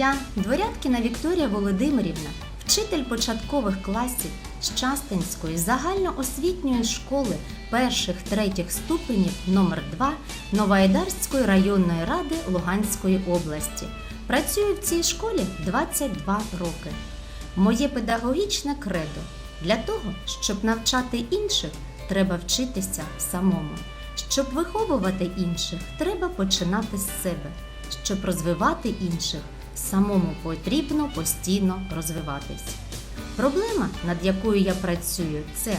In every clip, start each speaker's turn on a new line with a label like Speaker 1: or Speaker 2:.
Speaker 1: Я, дворядкіна Вікторія Володимирівна, вчитель початкових класів Щастинської загальноосвітньої школи перших третіх ступенів номер 2 Новоайдарської районної ради Луганської області. Працюю в цій школі 22 роки. Моє педагогічне кредо для того, щоб навчати інших, треба вчитися самому. Щоб виховувати інших, треба починати з себе. Щоб розвивати інших, самому потрібно постійно розвиватись. Проблема, над якою я працюю, це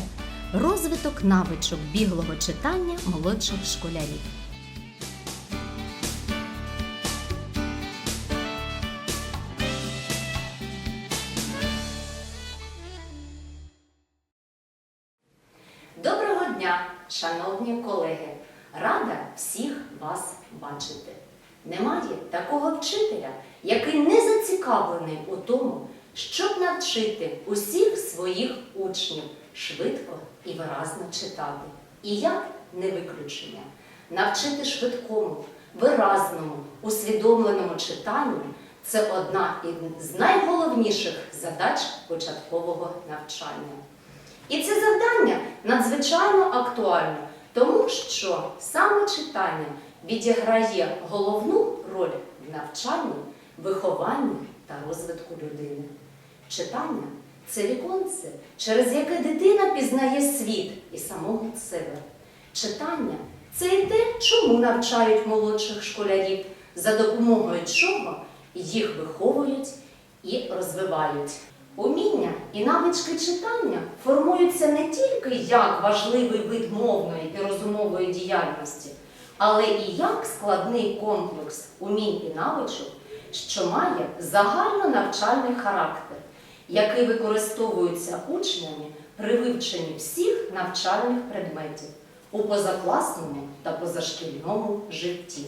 Speaker 1: розвиток навичок біглого читання молодших школярів. Зацікавлений у тому, щоб навчити усіх своїх учнів швидко і виразно читати. І я не виключення. Навчити швидкому, виразному, усвідомленому читанню це одна із найголовніших задач початкового навчання. І це завдання надзвичайно актуальне, тому що саме читання відіграє головну роль в навчанні, вихованні та розвитку людини. Читання це віконце, через яке дитина пізнає світ і самого себе. Читання це і те, чому навчають молодших школярів, за допомогою чого їх виховують і розвивають. Уміння і навички читання формуються не тільки як важливий вид мовної і розумової діяльності, але і як складний комплекс умінь і навичок, що має загальнонавчальний характер, який використовується учнями при вивченні всіх навчальних предметів у позакласному та позашкільному житті.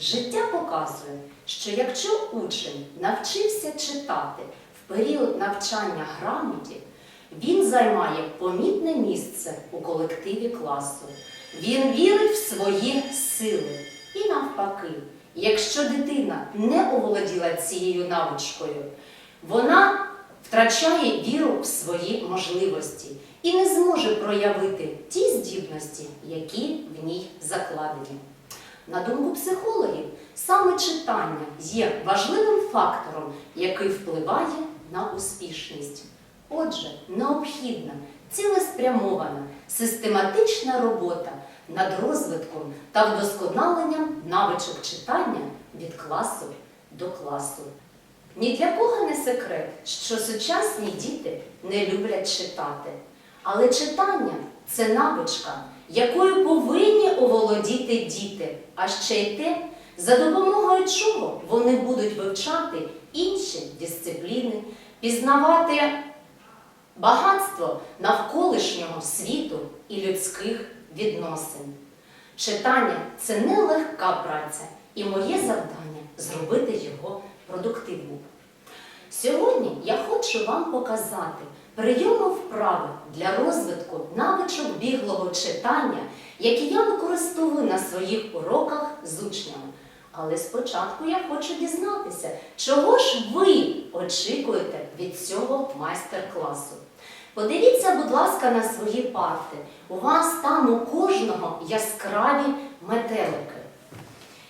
Speaker 1: Життя показує, що якщо учень навчився читати в період навчання грамоті, він займає помітне місце у колективі класу. Він вірить в свої сили. І навпаки, якщо дитина не оволоділа цією навичкою, вона втрачає віру в свої можливості і не зможе проявити ті здібності, які в ній закладені. На думку психологів, саме читання є важливим фактором, який впливає на успішність. Отже, необхідна цілеспрямована, систематична робота над розвитком та вдосконаленням навичок читання від класу до класу. Ні для кого не секрет, що сучасні діти не люблять читати. Але читання це навичка, якою повинні оволодіти діти, а ще й те, за допомогою чого вони будуть вивчати інші дисципліни, пізнавати багатство навколишнього світу і людських відносин. Читання це нелегка праця, і моє завдання зробити його продуктивним. Сьогодні я хочу вам показати прийоми вправи для розвитку навичок біглого читання, які я використовую на своїх уроках з учнями. Але спочатку я хочу дізнатися, чого ж ви очікуєте від цього майстер-класу. Подивіться, будь ласка, на свої парти. У вас там у кожного яскраві метелики.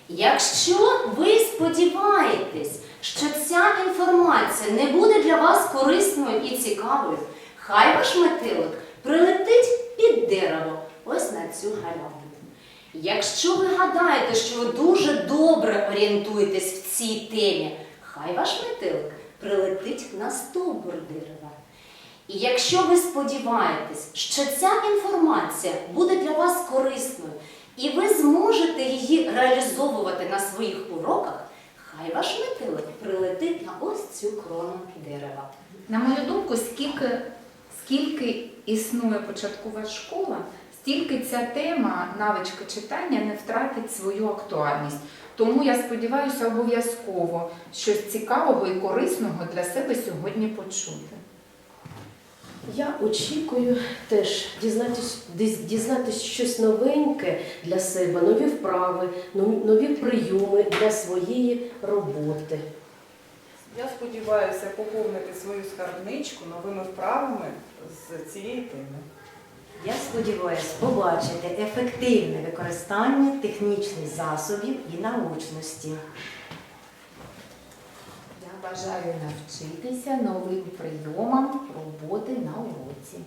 Speaker 1: Якщо ви сподіваєтесь, що ця інформація не буде для вас корисною і цікавою, хай ваш метелик прилетить під дерево, ось на цю галявину. Якщо ви гадаєте, що ви дуже добре орієнтуєтесь в цій темі, хай ваш метелик прилетить на стовбур дерева. І якщо ви сподіваєтесь, що ця інформація буде для вас корисною, і ви зможете її реалізовувати на своїх уроках, хай ваш метелик прилетить на ось цю крону дерева.
Speaker 2: На мою думку, скільки, скільки існує початкова школа, стільки ця тема навички читання не втратить свою актуальність. Тому я сподіваюся обов'язково щось цікавого і корисного для себе сьогодні почути.
Speaker 3: Я очікую теж дізнатись, дізнатись щось новеньке для себе, нові вправи, нові нові прийоми для своєї роботи.
Speaker 4: Я сподіваюся поповнити свою скарбничку новими вправами з цієї теми.
Speaker 5: Я сподіваюся побачити ефективне використання технічних засобів і научності.
Speaker 2: Бажаю навчитися новим прийомам роботи на уроці.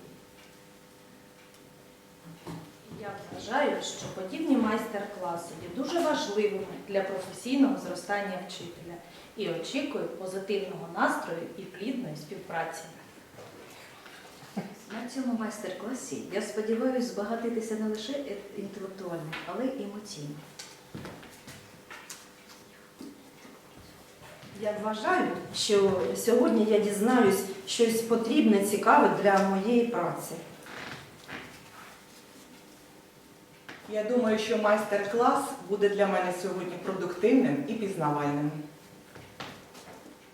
Speaker 6: Я вважаю, що подібні майстер-класи є дуже важливими для професійного зростання вчителя і очікую позитивного настрою і плідної співпраці.
Speaker 7: На цьому майстер-класі я сподіваюся збагатитися не лише е- інтелектуально, але й емоційно.
Speaker 8: Я вважаю, що сьогодні я дізнаюсь щось потрібне, цікаве для моєї праці.
Speaker 4: Я думаю, що майстер-клас буде для мене сьогодні продуктивним і пізнавальним.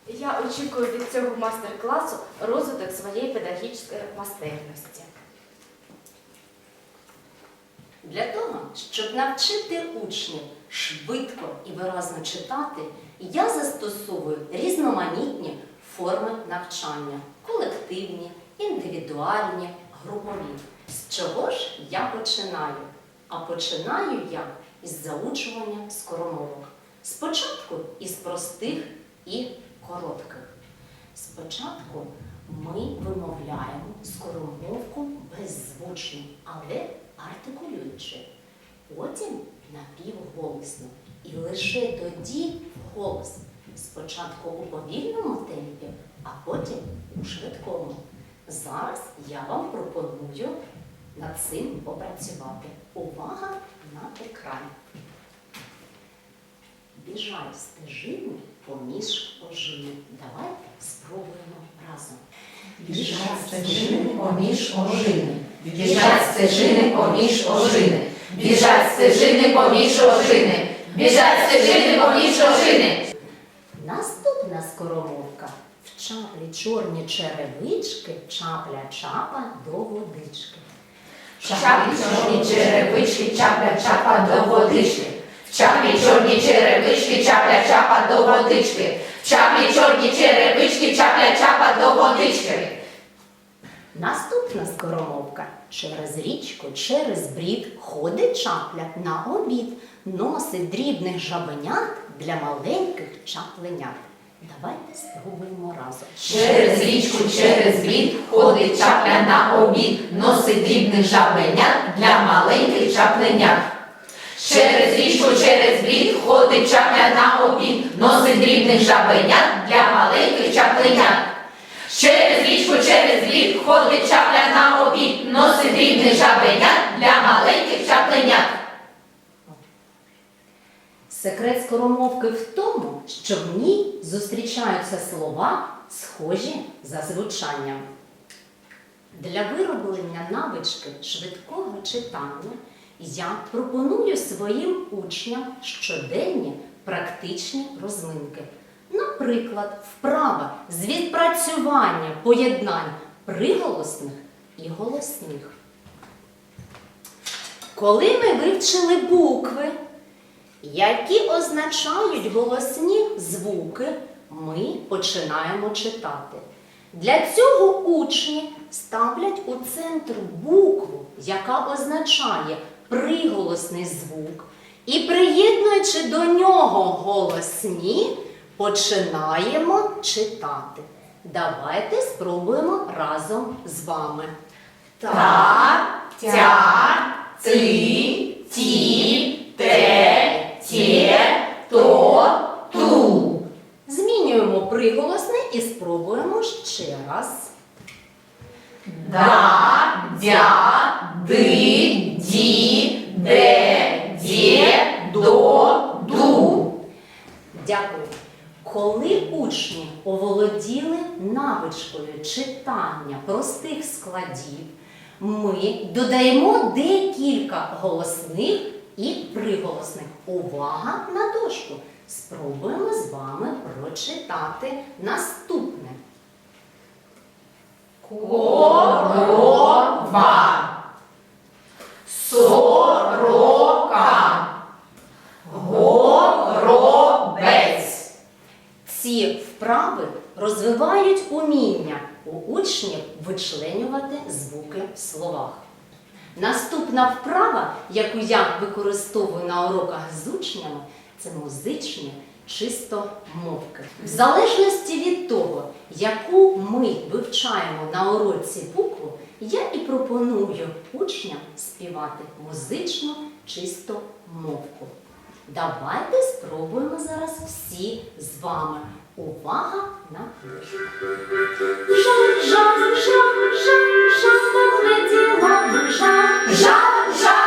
Speaker 9: Я очікую від цього майстер-класу розвиток своєї педагогічної майстерності.
Speaker 1: Для того, щоб навчити учнів швидко і виразно читати, я застосовую різноманітні форми навчання колективні, індивідуальні, групові. З чого ж я починаю? А починаю я із заучування скоромовок. Спочатку із простих і коротких. Спочатку ми вимовляємо скоромовку беззвучно, але артикулюючи. Потім напівголосно. І лише тоді голос. Спочатку у повільному темпі, а потім у швидкому. Зараз я вам пропоную над цим попрацювати. Увага на екран. Біжать стежини поміж ожини. Давайте спробуємо разом.
Speaker 10: Біжать стежини поміж ожини, біжать стежини поміж ожини, біжать стежини поміж ожини, біжать стежини поміж ожини.
Speaker 1: Наступна скоромовка. В чаплі чорні черевички, чапля чапа до водички.
Speaker 10: В чорні черевички, чапля чапа до водички. В чаплі чорні черевички, чапля чапа до водички. В чаплі чорні черевички, чапля чапа до водички.
Speaker 1: Наступна скоромовка. Через річку, через брід ходить чапля на обід, носить дрібних жабенят для маленьких чапленят. Давайте спробуємо разом.
Speaker 10: Через річку, через брід ходить чапля на обід, носить дрібних жабенят для маленьких чапленят. Через річку, через брід ходить чапля на обід, носить дрібних жабенят для маленьких чапленят. Через річку, через брід ходить чапля на обід, носить дрібних жабенят для маленьких чапленят.
Speaker 1: Секрет скоромовки в тому, що в ній зустрічаються слова, схожі за звучанням. Для вироблення навички швидкого читання я пропоную своїм учням щоденні практичні розминки. Наприклад, вправа з відпрацювання поєднань приголосних і голосних. Коли ми вивчили букви, які означають голосні звуки, ми починаємо читати. Для цього учні ставлять у центр букву, яка означає приголосний звук, і приєднуючи до нього голосні, починаємо читати. Давайте спробуємо разом з вами.
Speaker 10: Та, тя, ци, ті, те, тє, то, ту.
Speaker 1: Змінюємо приголосне і спробуємо ще раз.
Speaker 10: Да, дя, ди, ді, де, дє, до, ду.
Speaker 1: Дякую. Коли учні оволоділи навичкою читання простих складів, ми додаємо декілька голосних і приголосних. Увага на дошку! Спробуємо з вами прочитати наступне.
Speaker 10: Корова. Сорока. Горобець.
Speaker 1: Ці вправи розвивають уміння у учнів вичленювати звуки в словах. Наступна вправа, яку я використовую на уроках з учнями, це музичні чистомовки. В залежності від того, яку ми вивчаємо на уроці букву, я і пропоную учням співати музичну чистомовку. Давайте спробуємо зараз всі з вами. Увага на площу. Жа, жа, жа, жа, жаба влетіла в. Жа,
Speaker 10: жа, жа,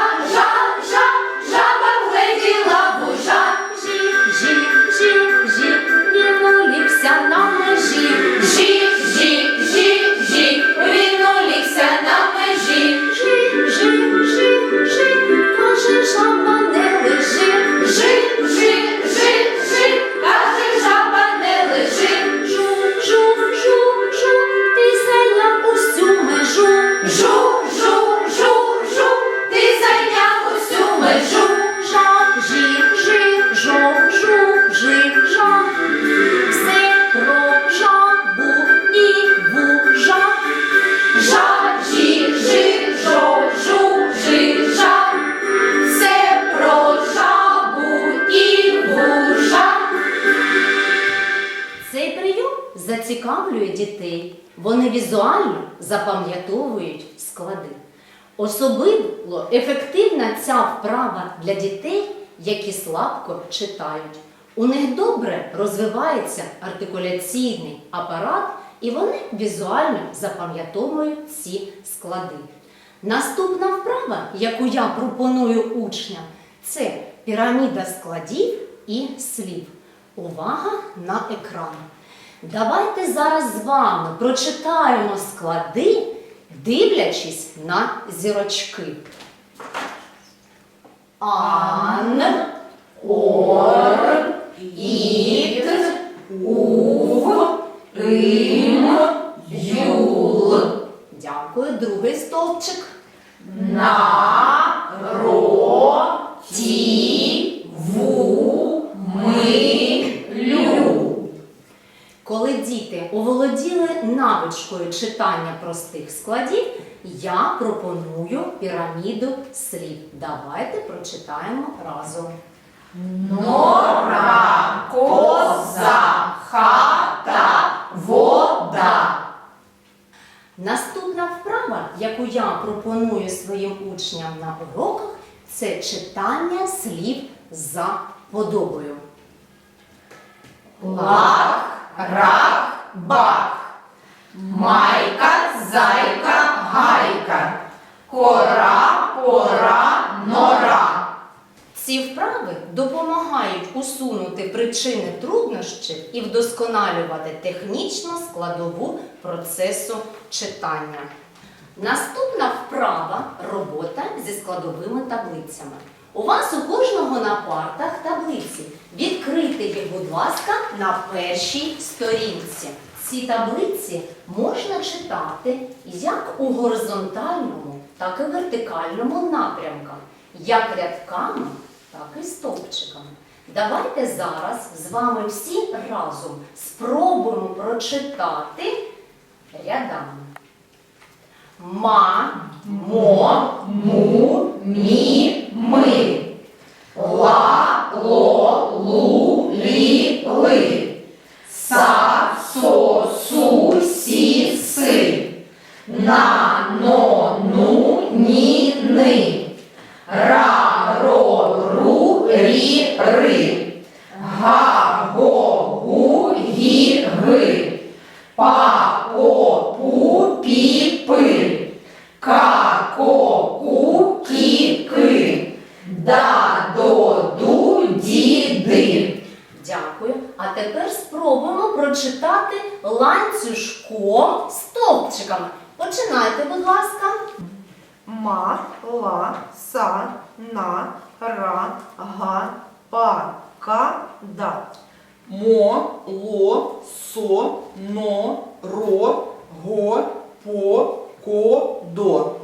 Speaker 1: Вони візуально запам'ятовують склади. Особливо ефективна ця вправа для дітей, які слабко читають. У них добре розвивається артикуляційний апарат, і вони візуально запам'ятовують ці склади. Наступна вправа, яку я пропоную учням, це піраміда складів і слів. Увага на екран. Давайте зараз з вами прочитаємо склади, дивлячись на зірочки. Ан, ор, іт, ув, им, юл. Дякую. Другий стовпчик.
Speaker 10: На, ро, ті, ву, ми, лю.
Speaker 1: Коли діти оволоділи навичкою читання простих складів, я пропоную піраміду слів. Давайте прочитаємо разом.
Speaker 10: Нора, коза, хата, вода.
Speaker 1: Наступна вправа, яку я пропоную своїм учням на уроках, це читання слів за подобою.
Speaker 10: Бак. Майка, зайка, гайка. Кора, пора, нора.
Speaker 1: Ці вправи допомагають усунути причини труднощів і вдосконалювати технічну складову процесу читання. Наступна вправа робота зі складовими таблицями. У вас у кожного на партах таблиці. Відкрийте їх, будь ласка, на першій сторінці. Ці таблиці можна читати як у горизонтальному, так і вертикальному напрямках, як рядками, так і стовпчиками. Давайте зараз з вами всі разом спробуємо прочитати рядами. Ма,
Speaker 10: Мо, му, мі, ми. Ла, ло, лу, лі, ли. Са, со, су, сі, си. На, но, ну, ні. Ра, ро, ру, рі, ри. Га, го, гу, гі, ги. Па, по, пу, пі, пи. Ка, ко, ку, кі, ки. Да, до, ду, ді, ди.
Speaker 1: Дякую. А тепер спробуємо прочитати ланцюжком стовпчиками. Починайте, будь ласка.
Speaker 8: Ма, ла, са, на, ра, га, па, ка, да.
Speaker 4: Мо, ло, со, но, ро, го, по, ко, до.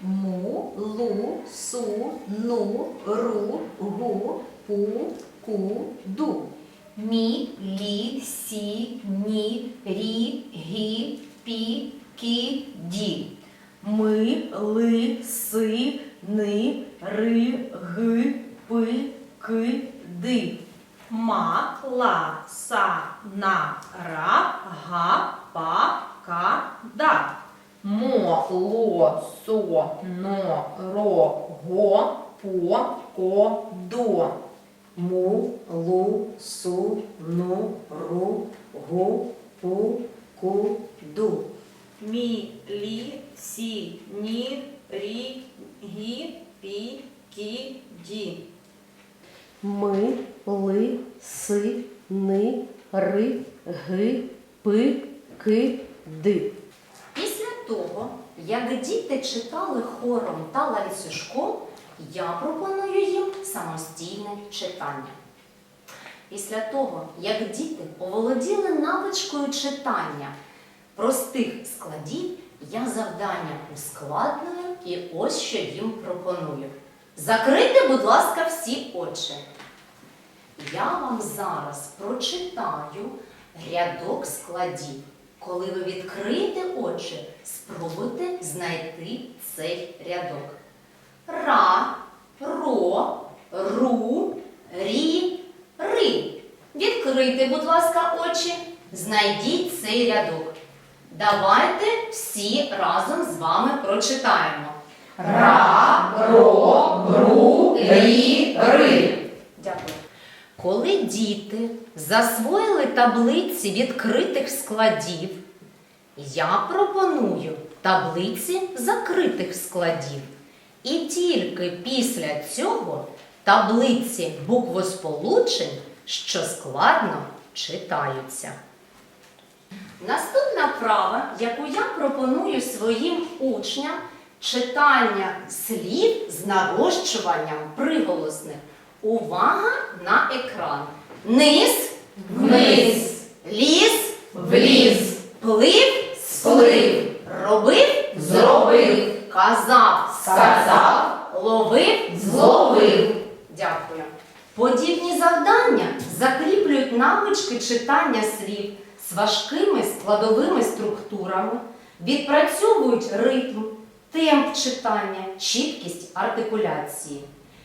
Speaker 7: Му, лу, су, ну, ру, гу, пу, ку, ду.
Speaker 2: Мі, лі, сі, ні, рі, гі, пі, кі, ді.
Speaker 8: Ми, ли, си, ни, ри, ги, пи, ки, ди.
Speaker 6: Ма, ла, са, на, ра, га, па, ка, да.
Speaker 2: Мо, ло, со, но, ро, го, по, ко, до.
Speaker 3: Му, лу, су, ну, ру, гу, пу, ку, ду.
Speaker 6: Мі, лі, сі, ні, рі, гі, пі, кі, ді.
Speaker 3: Ми, ли, си, ни, ри, ги, пи, ки, ди.
Speaker 1: Після того, як діти читали хором та ланцюжком, я пропоную їм самостійне читання. Після того, як діти оволоділи навичкою читання простих складів, я завдання ускладнюю і ось що їм пропоную. Закрийте, будь ласка, всі очі. Я вам зараз прочитаю рядок складів. Коли ви відкриєте очі, спробуйте знайти цей рядок. Ра, ро, ру, рі, ри. Відкрийте, будь ласка, очі. Знайдіть цей рядок. Давайте всі разом з вами прочитаємо.
Speaker 10: Ра, ро, ру, рі, ри.
Speaker 1: Коли діти засвоїли таблиці відкритих складів, я пропоную таблиці закритих складів. І тільки після цього таблиці буквосполучень, що складно читаються. Наступна вправа, яку я пропоную своїм учням, читання слів з нарощуванням приголосних. Увага на екран. Низ,
Speaker 10: Вниз,
Speaker 1: ліс,
Speaker 10: вліз,
Speaker 1: плив,
Speaker 10: сплив,
Speaker 1: робив,
Speaker 10: зробив,
Speaker 1: казав,
Speaker 10: сказав,
Speaker 1: ловив,
Speaker 10: зловив.
Speaker 1: Дякую. Подібні завдання закріплюють навички читання слів з важкими складовими структурами, відпрацьовують ритм, темп читання, чіткість артикуляції.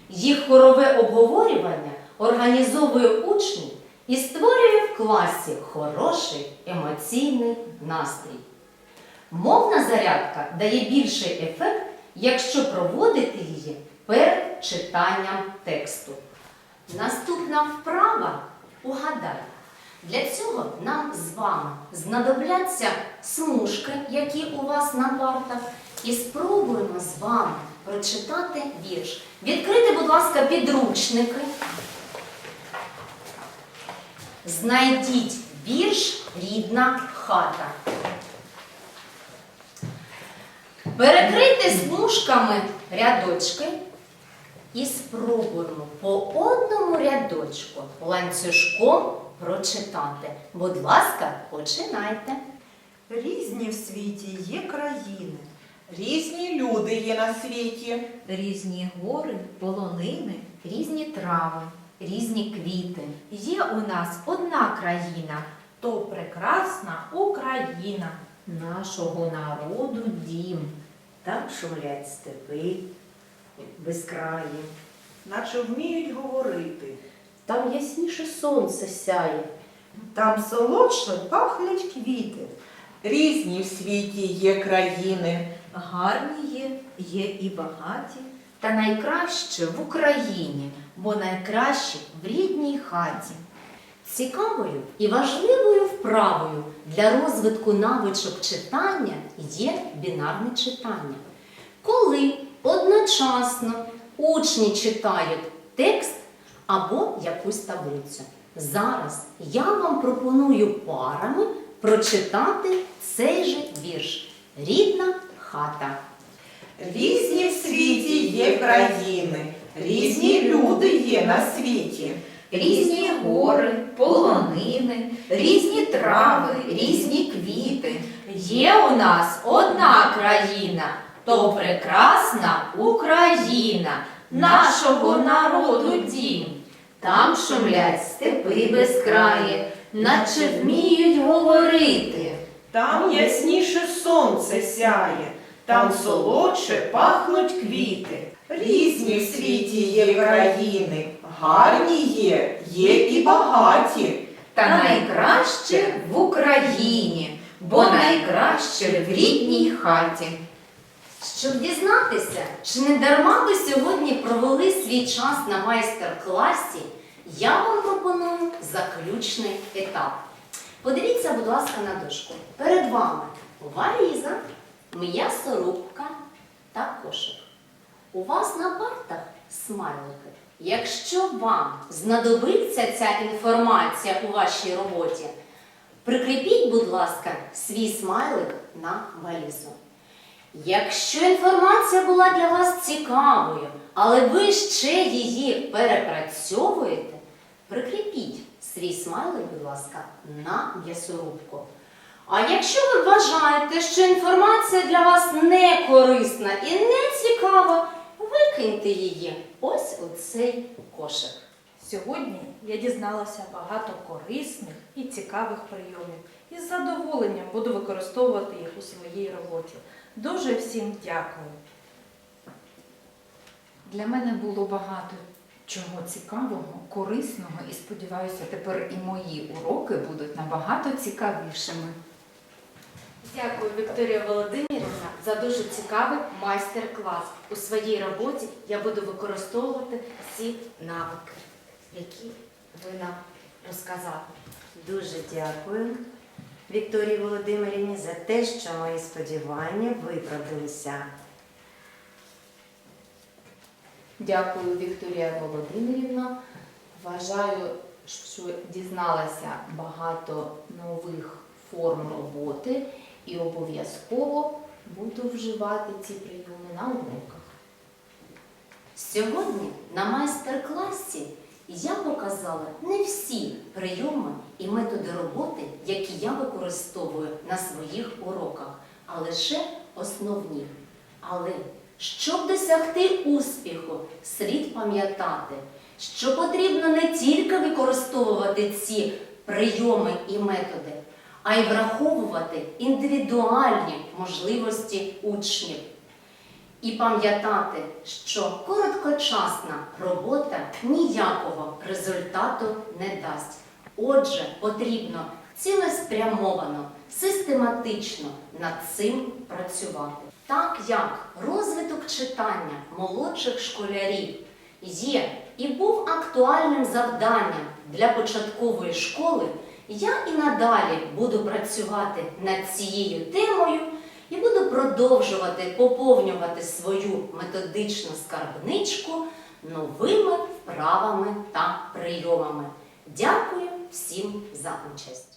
Speaker 1: Їх хорове обговорювання організовує учнів і створює в класі хороший емоційний настрій. Мовна зарядка дає більший ефект, якщо проводити її перед читанням тексту. Наступна вправа угадай. Для цього нам з вами знадобляться смужки, які у вас на партах, і спробуємо з вами прочитати вірш. Відкрийте, будь ласка, підручники. Знайдіть вірш Рідна хата. Перекрийте смужками рядочки і спробуємо по одному рядочку ланцюжком прочитати. Будь ласка, починайте.
Speaker 8: Різні в світі є країни.
Speaker 4: Різні люди є на світі.
Speaker 7: Різні гори, полонини, різні трави, різні квіти. Є у нас одна країна,
Speaker 6: То прекрасна Україна.
Speaker 7: нашого народу дім.
Speaker 5: Так шумлять степи безкраї.
Speaker 4: Наче вміють говорити.
Speaker 3: Там ясніше сонце сяє.
Speaker 8: Там солодше пахнуть квіти.
Speaker 4: Різні в світі є країни.
Speaker 7: Гарні є, є і багаті.
Speaker 2: Та найкраще в Україні, бо найкраще в рідній хаті.
Speaker 1: Цікавою і важливою вправою для розвитку навичок читання є бінарне читання. Коли одночасно учні читають текст або якусь таблицю. Зараз я вам пропоную парами прочитати цей же вірш Рідна хата.
Speaker 4: Різні в світі є країни. Різні люди є на світі.
Speaker 2: Різні гори, полонини, різні трави, різні квіти.
Speaker 6: Є у нас одна країна, то прекрасна Україна, нашого народу дім.
Speaker 10: Там шумлять степи безкраї, наче вміють говорити.
Speaker 8: Там ясніше сонце сяє, там солодше пахнуть квіти.
Speaker 4: Різні в світі є країни, гарні є, є і багаті.
Speaker 2: Та найкраще в Україні, бо найкраще в рідній хаті.
Speaker 1: Щоб дізнатися, чи не дарма ви сьогодні провели свій час на майстер-класі, я вам пропоную заключний етап. Подивіться, будь ласка, на дошку. Перед вами валіза, м'ясорубка та кошик. У вас на партах смайлики. Якщо вам знадобиться ця інформація у вашій роботі, прикріпіть, будь ласка, свій смайлик на валізу. Якщо інформація була для вас цікавою, але ви ще її перепрацьовуєте, прикріпіть свій смайлик, будь ласка, на м'ясорубку. А якщо ви вважаєте, що інформація для вас не корисна і не цікава, викиньте її ось у цей кошик.
Speaker 6: Сьогодні я дізналася багато корисних і цікавих прийомів і з задоволенням буду використовувати їх у своїй роботі. Дуже всім дякую.
Speaker 2: Для мене було багато чого цікавого, корисного, і сподіваюся, тепер і мої уроки будуть набагато цікавішими.
Speaker 9: Дякую, Вікторія Володимирівна, за дуже цікавий майстер-клас. У своїй роботі я буду використовувати всі навики, які ви нам розказали.
Speaker 5: Дуже дякую Вікторії Володимирівні за те, що мої сподівання виправдалися.
Speaker 2: Дякую, Вікторія Володимирівна. Вважаю, що дізналася багато нових форм роботи і обов'язково буду вживати ці прийоми на уроках.
Speaker 1: Сьогодні на майстер-класі я показала не всі прийоми і методи роботи, які я використовую на своїх уроках, а лише основні. Але щоб досягти успіху, слід пам'ятати, що потрібно не тільки використовувати ці прийоми і методи, а й враховувати індивідуальні можливості учнів. І пам'ятати, що короткочасна робота ніякого результату не дасть. Отже, потрібно цілеспрямовано, систематично над цим працювати. Так як розвиток читання молодших школярів є і був актуальним завданням для початкової школи, я і надалі буду працювати над цією темою і буду продовжувати поповнювати свою методичну скарбничку новими вправами та прийомами. Дякую всім за участь!